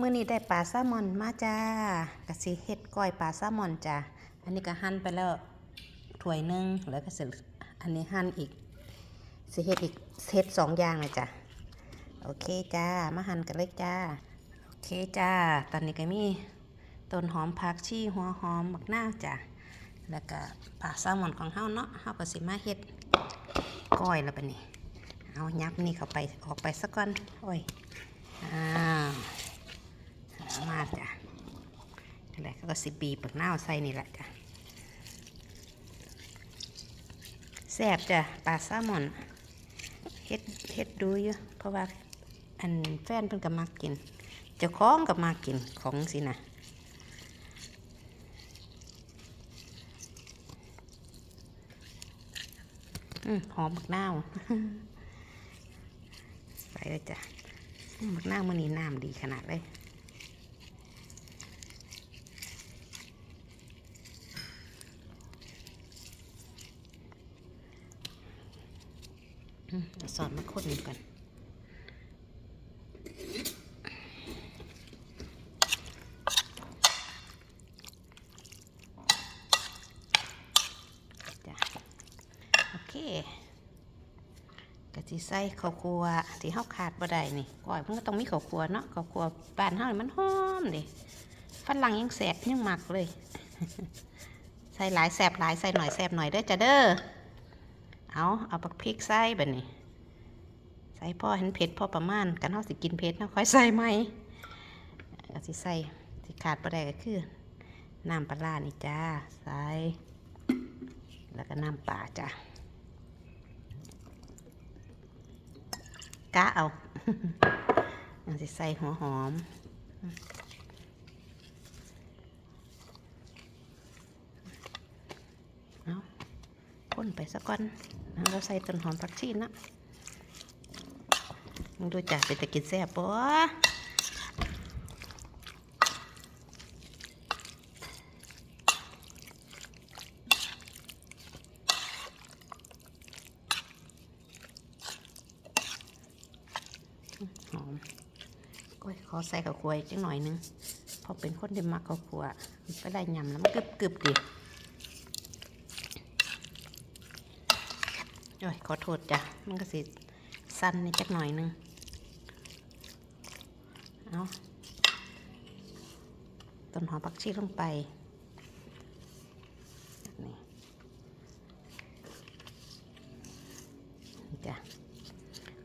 มื้อนี้ได้ปลาแซลมอนมาจ้ากะสิเฮ็ดก้อยปลาแซลมอนจ้าอันนี้ก็หั่นไปแล้วถ้วยหนึงแล้วก็สิอันนี้หั่นอีกสิเฮ็ดอีกเฮ็ดสองอย่างเลยจ้ะโอเคจ้ามาหั่นกันเลยจ้าโอเคจ้าตอนนี้ก็มีต้นหอมผักชีหัวหอมบักนาจ้ะแล้วก็ปลาแซลมอนของเฮาเนาะเฮาก็สิมาเฮ็ดก้อยแล้วบัดนี้เอายับนี่เข้าไปออกไปสักก่อนโอ้ยอ้าวเอา มาจ้ะนี่แหละก็สิบีบปักหน้าวใส่นี่แหละจ้ะแซ่บจ้ะปลาแซลมอนเฮ็ดเฮ็ดดูอยู่เพราะว่าอันแฟนเพิ่นก็มักกินเจ้าของก็มักกินของสินะอืมหอมบักนาวใส่เลยจ้ะหมักนาวมันนี้น้ำดีขนาดเลยอืมเอา สอนมาคนหนึ่งก่อนโอเคกะสิใส่ข้าวคั่วที่เฮาขาดบ่ได้นี่ก้อยมันก็ต้องมีข้าวคั่วเนาะข้าวคั่วบ้านเฮานี่มันหอมด้ฝรั่งยังแสบยังมักเลย ใส่หลายแสบหลายใส่หน่อยแสบหน่อยเด้อจ้ะเด้อ เอาเอาปักพริกใส่บัดนี้ ใส่พอเห็นเผ็ดพอประมาณกันเฮาสิกินเผ็ดเนาะค่อยใส่ไหมก็สิใส่ที่ขาดบ่ได้ก็คือน้ำปลาร้านี่จ้าใส่แล้วก็น้ำปลาจ้ะกะเอาอันสิใส่หัวหอม เอาพ่ นไปสักก้อนแล้วเราใส่ต้นหอมผักชีนะมึงดูจ้ะเป็นตะกินแซ่บปะหอมก็ขอใส่ข้าวคั่วอีกจังหน่อยนึงพอเป็นคนที่มักข้าวคั่วมันก็ได้ยำแล้วมันกรึบกรึบดี โอ้ยขอโทษจ้ะ มันก็สิสั้นนิดจักหน่อยนึง เอาต้นหอมผักชีลงไปนี่จ้ะ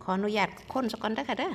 ขออนุญาตคนสักก่อนได้ค่ะเด้อ